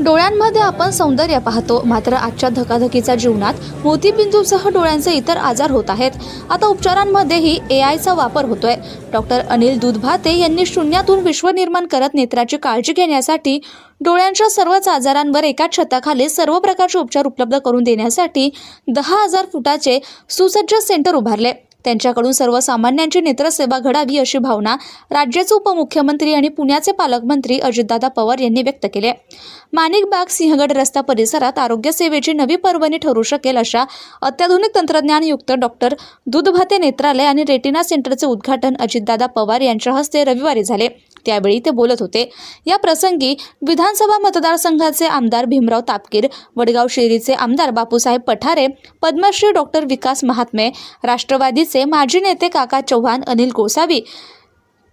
डोळ्यांमध्ये आपण सौंदर्य पाहतो. मात्र आजच्या धकाधकीच्या जीवनात मोतीबिंदूसह डोळ्यांचे इतर आजार होत आहेत. आता उपचारांमध्येही ए आयचा वापर होतोय. डॉक्टर अनिल दुधभाते यांनी शून्यातून विश्व निर्माण करत नेत्राची काळजी घेण्यासाठी डोळ्यांच्या सर्वच आजारांवर एकाच छताखाली सर्व प्रकारचे उपचार उपलब्ध करून देण्यासाठी दहा हजार फुटाचे सुसज्ज सेंटर उभारले. त्यांच्याकडून सर्वसामान्यांची नेत्रसेवा घडावी अशी भावना राज्याचे उपमुख्यमंत्री आणि पुण्याचे पालकमंत्री अजितदादा पवार यांनी व्यक्त केली आहे. माणिकबाग सिंहगड रस्ता परिसरात आरोग्य सेवेची नवी पर्वणी ठरू शकेल अशा अत्याधुनिक तंत्रज्ञानयुक्त डॉक्टर दूधभाते नेत्रालय आणि रेटिना सेंटरचे उद्घाटन अजितदादा पवार यांच्या हस्ते रविवारी झाले. त्यावेळी ते बोलत होते. या प्रसंगी विधानसभा मतदारसंघाचे आमदार भीमराव तापकीर वडगाव शेरीचे आमदार बापूसाहेब पठारे पद्मश्री डॉक्टर विकास महात्मे राष्ट्रवादीचे माजी नेते काका चव्हाण अनिल गोसावी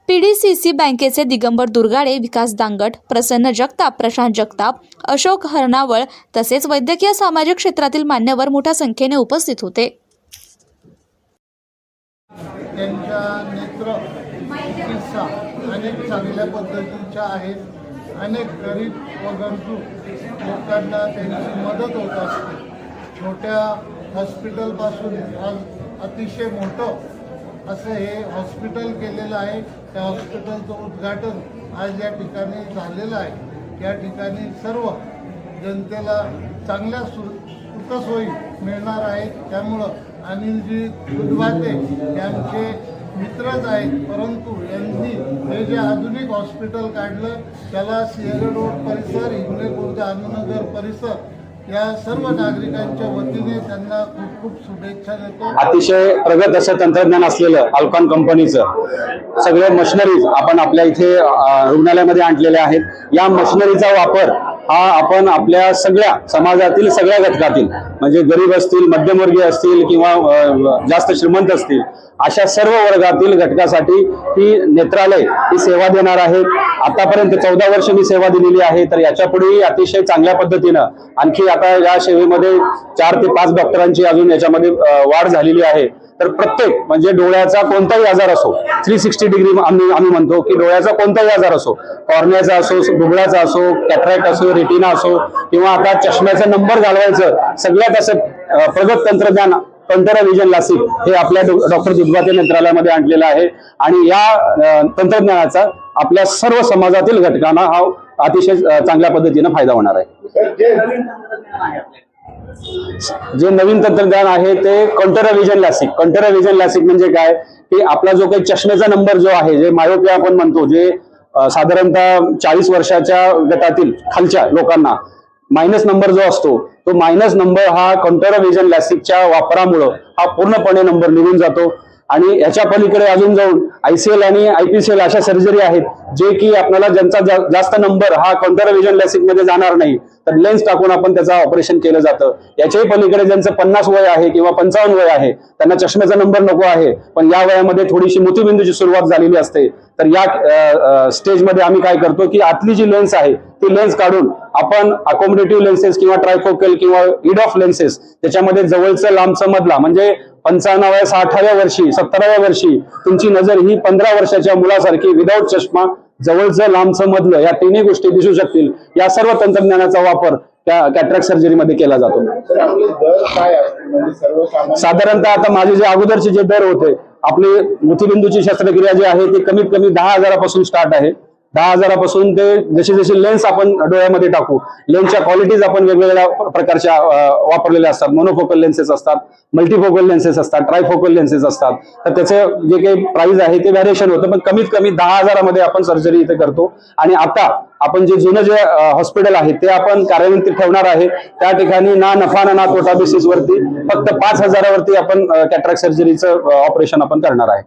पीडीसीसी बँकेचे दिगंबर दुर्गाडे विकास दांगट प्रसन्न जगताप प्रशांत जगताप अशोक हरणावळ तसेच वैद्यकीय सामाजिक क्षेत्रातील मान्यवर मोठ्या संख्येने उपस्थित होते. अनेक चांगल्या पद्धतीच्या आहेत. अनेक गरीब व गरजू लोकांना त्यांची मदत होत असते. छोट्या हॉस्पिटलपासून आज अतिशय मोठं असं हे हॉस्पिटल केलेलं आहे. त्या हॉस्पिटलचं उद्घाटन आज या ठिकाणी झालेलं आहे. या ठिकाणी सर्व जनतेला चांगल्या सु सुखसोयी मिळणार आहेत. त्यामुळं अनिलजी दुधवाते यांचे मित्रच आहेत. परंतु यांनी हे जे आधुनिक हॉस्पिटल काढलं त्याला सिंहगड रोड परिसर हिंगणे खुर्द आनंदनगर परिसर या सर्व नागरिकांच्या वतीने त्यांना खूप खूप शुभेच्छा देतो. अतिशय प्रगत असं तंत्रज्ञान असलेलं अल्कॉन कंपनीचं सगळे मशिनरीज आपण आपल्या इथे रुग्णालयामध्ये आणलेल्या आहेत. या मशिनरीचा वापर हा आपण आपल्या सगळ्या समाजातील सगळ्या घटकातील म्हणजे गरीब असतील मध्यमवर्गीय असतील किंवा जास्त श्रीमंत असतील अशा सर्व वर्गातील घटकासाठी ही नेत्रालय ही सेवा देणार आहे. आतापर्यंत चौदा वर्ष मी सेवा दिलेली आहे तर याच्या पुढेही अतिशय चांगल्या पद्धतीनं आणखी आता या सेवेमध्ये चार ते पाच डॉक्टरांची अजून याच्यामध्ये वाढ झालेली आहे. तर प्रत्येक म्हणजे डोळ्याचा कोणताही आजार असो थ्री सिक्स्टी डिग्री आम्ही आम्ही म्हणतो की डोळ्याचा कोणताही आजार असो कॉर्नियाचा असो बुबळाचा असो कॅटरॅक्ट असो रेटिना असो किंवा आता चष्म्याचा नंबर घालवायचं सगळ्यात असं प्रगत तंत्रज्ञान पंधरा विजन लासिक हे आपल्या डॉक्टर दुधवाते मंत्रालयामध्ये आणलेलं आहे. आणि या तंत्रज्ञानाचा आपल्या सर्व समाजातील घटकांना हा अतिशय चांगल्या पद्धतीनं फायदा होणार आहे. जे नवीन तंत्रज्ञान आहे ते contour vision LASIK. Contour vision LASIK म्हणजे काय? की आपला जो काही चष्मेचा नंबर जो आहे जे मायोपिया आपण म्हणतो जे साधारणतः चाळीस वर्षाच्या गटातील खालच्या लोकांना मायनस नंबर जो असतो तो मायनस नंबर हा कंटर विजन लॅसिकच्या वापरामुळं हा पूर्णपणे नंबर निघून जातो. आणि याच्या पलीकडे अजून जाऊन आय सी एल आणि आय पी सी एल अशा सर्जरी आहेत. जे की आपल्याला ज्यांचा जा- जास्त नंबर हा काउंटर विजन लॅसिकमध्ये जाणार नाही तर लेन्स टाकून आपण त्याचं ऑपरेशन केलं जातं. याच्याही पलीकडे ज्यांचं पन्नास वय आहे किंवा पंचावन्न वय आहे त्यांना चष्म्याचा नंबर नको आहे पण या वयामध्ये थोडीशी मोतीबिंदूची सुरुवात झालेली असते. तर या स्टेजमध्ये आम्ही काय करतो की आतली जी लेन्स आहे ती लेन्स काढून आपण अकोमोडेटिव्ह लेन्सेस किंवा ट्रायफोकल किंवा इड ऑफ लेन्सेस त्याच्यामध्ये जवळचं लांबचं मधला म्हणजे पंचावन्नाव्या साठाव्या वर्षी सत्तराव्या वर्षी तुमची नजर ही पंधरा वर्षाच्या मुलासारखी विदाऊट चष्मा जवळचं लांबचं मधलं या तिन्ही गोष्टी दिसू शकतील. या सर्व तंत्रज्ञानाचा वापर त्या कॅट्रॅक्ट सर्जरीमध्ये केला जातो. साधारणतः आता माझे जे अगोदरचे जे दर होते आपली मोतीबिंदूची शस्त्रक्रिया जी आहे ती कमीत कमी दहा हजारापासून स्टार्ट आहे. दहा हजारापासून ते जशी जशी लेन्स आपण डोळ्यामध्ये टाकू लेन्सच्या क्वालिटीज आपण वेगवेगळ्या प्रकारच्या वापरलेल्या असतात. मोनोफोकल लेन्सेस असतात मल्टीफोकल लेन्सेस असतात ट्रायफोकल लेन्सेस असतात. तर त्याचे जे काही प्राइस आहे ते व्हॅरिएशन होतं. पण कमीत कमी दहा हजारामध्ये आपण सर्जरी इथे करतो. आणि आता आपण जे जुनं जे हॉस्पिटल आहे ते आपण कार्यान्वित ठेवणार आहे. त्या ठिकाणी ना नफा ना तोटा बेसिसवरती फक्त पाच हजारावरती आपण कॅट्रॅक्ट सर्जरीचं ऑपरेशन आपण करणार आहे.